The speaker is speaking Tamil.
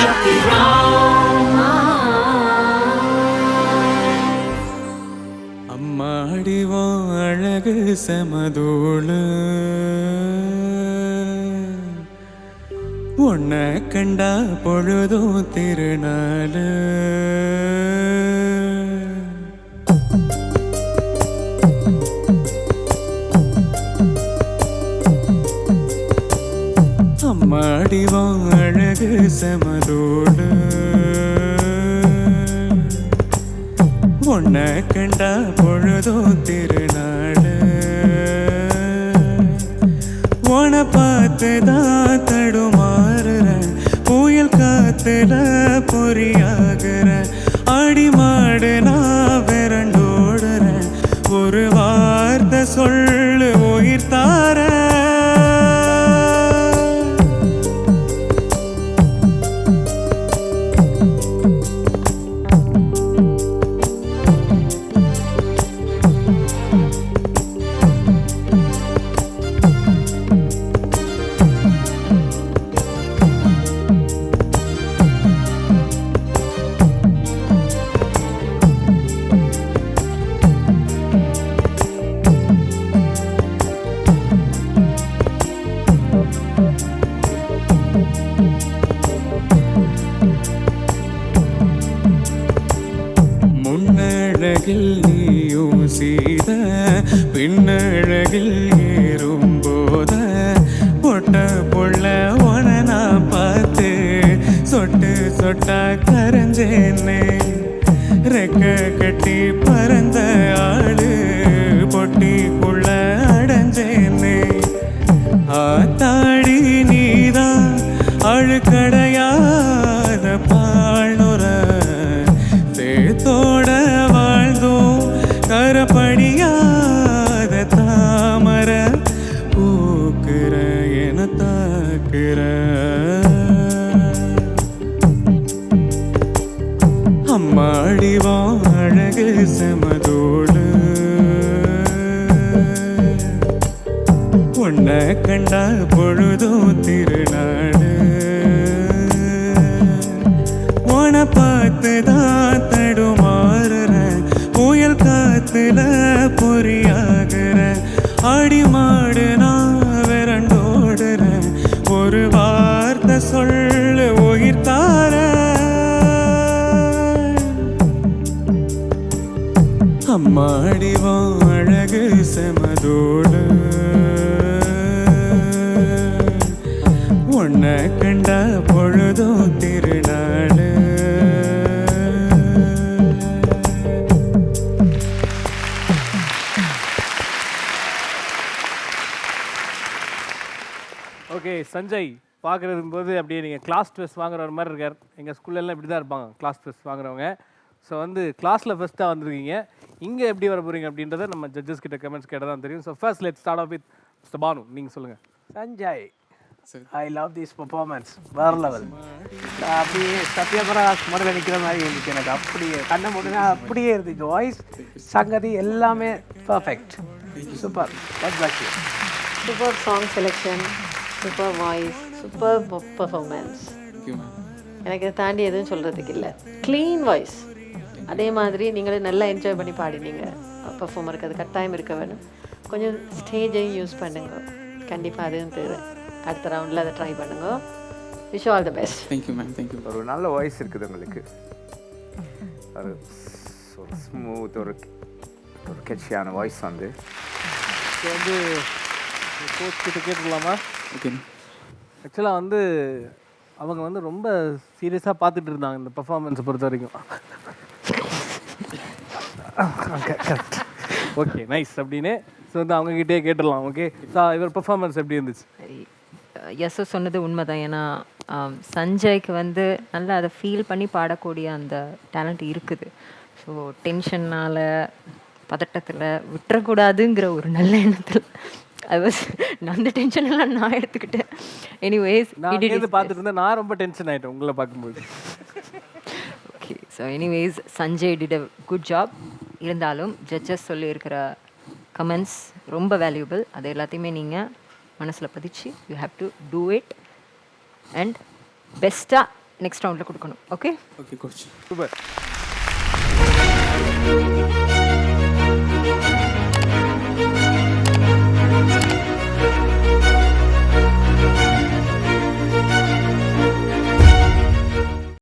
Shakti Rama. அம்மாடிவோ அழகு செமதோளு உன்னை கண்டா பொழுதும் திருநாள் அழகு செமதோளு உன்னை கண்டா பொழுதோ திருநாடு. உன பார்த்து தான் தடுமாறுற புயல் காத்துல பொறியாகிற முன்னழகில் நீயும் சீத பின்னழகில் ஏறும் போத. பொட்ட பொள்ள உன நான் பார்த்து சொட்டு சொட்டா கரைஞ்சேனே. ரெக்க கட்டி பறந்த ஆளு பொட்டிக்குள்ள அடைஞ்சேனே. ஆத்தாடி நீதான் அழுக்கட அம்மாடிவோ அழகு செமதோடு. உன்னை கண்டால் பொழுதும் திருநாடு. உன பார்த்து தான் தடுமாறுற புயல் காத்துல பொறியாகிற அடிமா அம்மாடி அழகு செமதோடு. உன்னை கண்ட பொழுதும் திருநாடு ஓகே சஞ்சய் பார்க்குறது போது அப்படியே நீங்கள் கிளாஸ் ட்ரெஸ் வாங்குற மாதிரி இருக்கார். எங்கள் ஸ்கூல்லலாம் இப்படி தான் இருப்பாங்க கிளாஸ் ட்ரெஸ் வாங்குறவங்க. ஸோ வந்து கிளாஸில் ஃபஸ்ட்டாக வந்திருக்கீங்க. இங்கே எப்படி வர போகிறீங்க அப்படின்றத நம்ம ஜட்ஜஸ் கிட்ட கமெண்ட்ஸ் கேட்டால் தான் தெரியும். So first let start off with mister Banu நீங்கள் சொல்லுங்கள் Sanjay I love this performance வேற லெவல் அப்படியே சத்யபிரகாஷ் முதல்ல நிற்கிற மாதிரி இருந்துச்சு எனக்கு. அப்படியே கண்ணை மூடினா அப்படியே இருந்துச்சு. வாய்ஸ் சங்கதி எல்லாமே perfect super but super song selection super voice super performance எனக்கு இதை தாண்டி எதுவும் சொல்கிறதுக்கு இல்லை. க்ளீன் வாய்ஸ் அதே மாதிரி நீங்களும் நல்லா என்ஜாய் பண்ணி பாடினீங்க. பர்ஃபார்மருக்கு அது கட்டாயம் இருக்க வேணும். கொஞ்சம் ஸ்டேஜையும் யூஸ் பண்ணுங்க. கண்டிப்பாக அதுவும் தேவை அடுத்த ரவுண்டில் அதை ட்ரை பண்ணுங்க. Wish all the best thank you ma'am thank you ஒரு நல்ல வாய்ஸ் இருக்குது உங்களுக்கு. ஒரு ஸ்மூத் ஒரு ஒரு கெட்சியான வாய்ஸ் வந்து. வந்து கோச் கிட்ட கேட்டுக்கலாமா? ஓகே ஆக்சுவலாக வந்து அவங்க வந்து ரொம்ப சீரியஸாக பார்த்துட்டு இருந்தாங்க இந்த பர்ஃபார்மன்ஸை பொறுத்த வரைக்கும். Okay nice. அப்படின்னு ஸோ வந்து அவங்ககிட்டே கேட்டுடலாம். ஓகே ஸோ இவர் பர்ஃபார்மன்ஸ் எப்படி இருந்துச்சு? எஸ் சொன்னது உண்மைதான். ஏன்னா ஆம், சஞ்சய்க்கு வந்து நல்லா அதை ஃபீல் பண்ணி பாடக்கூடிய அந்த டேலண்ட் இருக்குது. ஸோ டென்ஷன்னால் பதட்டத்தில் விட்டுறக்கூடாதுங்கிற ஒரு நல்ல எண்ணத்தில் ஐ வாஸ் அந்த டென்ஷன் எல்லாம் நான் எடுத்துக்கிட்டேன். எனிவேஸ் நான் பார்த்துட்டு இருந்தேன். நான் ரொம்ப டென்ஷன் ஆகிட்டேன் உங்களை பார்க்கும்போது. Okay so anyways Sanjay did a good job இருந்தாலும் ஜட்ஜஸ் சொல்லியிருக்கிற கமெண்ட்ஸ் ரொம்ப வேல்யூபிள் அது எல்லாத்தையுமே நீங்கள் மனசில் பதிச்சு you have to do it and பெஸ்ட்டாக நெக்ஸ்ட் ரவுண்டில் கொடுக்கணும். Okay okay coach super